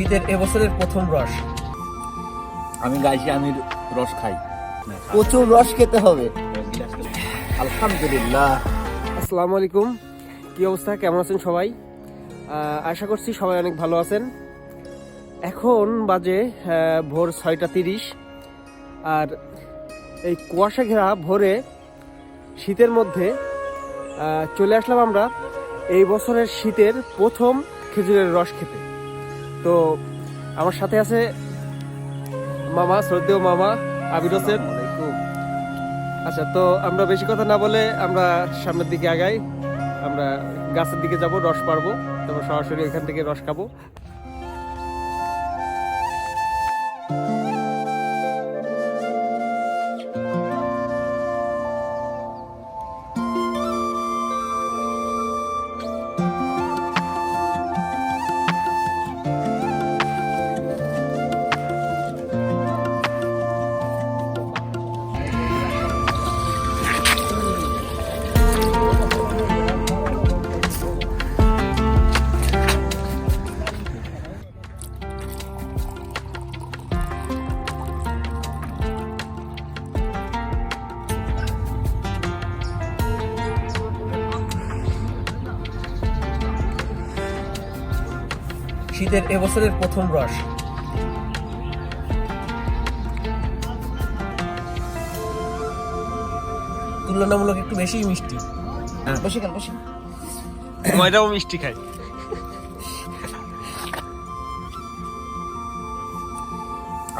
শীতের এবছরের প্রথম রস। আমি গাইছি আমি রস খাই। প্রচুর রস খেতে হবে। আলহামদুলিল্লাহ। আসসালামু আলাইকুম। কি অবস্থা? কেমন আছেন সবাই? আশা করছি সবাই অনেক ভালো আছেন। এখন বাজে ভোর ছয়টা তিরিশ। আর এই কুয়াশা ঘেরা ভোরে শীতের মধ্যে চলে আসলাম আমরা এই বছরের শীতের প্রথম খেজুরের রস খেতে। তো আমার সাথে আছে মামা শ্রদ্ধেয় মামা আবির হোসেন। আচ্ছা তো আমরা বেশি কথা না বলে আমরা সামনের দিকে আগাই। আমরা গাছের দিকে যাব রস পারব তারপর সরাসরি এখান থেকে রস খাব। শীতের এবছরের প্রথম রস। তুলনামূলক একটু বেশি মিষ্টি। বসে গেল বসে ময়দাও মিষ্টি খাই।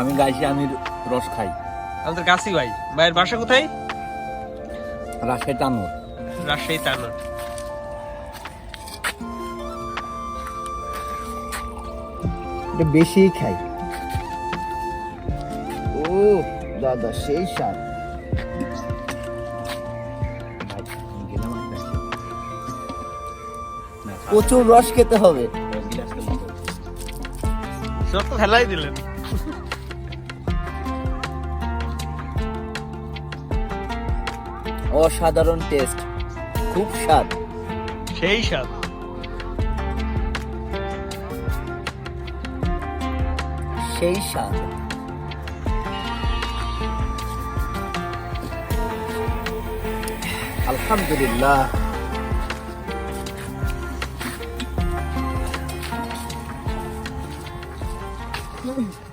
আমি গাইছি আমি রস খাই। আমাদের কাশি ভাই। ভাইয়ের বাসা কোথায়? রাসে টানুর রাজশাহী তানোর বেশি খাই। ও দাদা সেই স্বাদ। প্রচুর রস খেতে হবে। সব তো ফেলাই দিলেন। অসাধারণ টেস্ট খুব স্বাদ। সেই স্বাদ। şey şarjı. Alhamdulillah. Mm-hmm.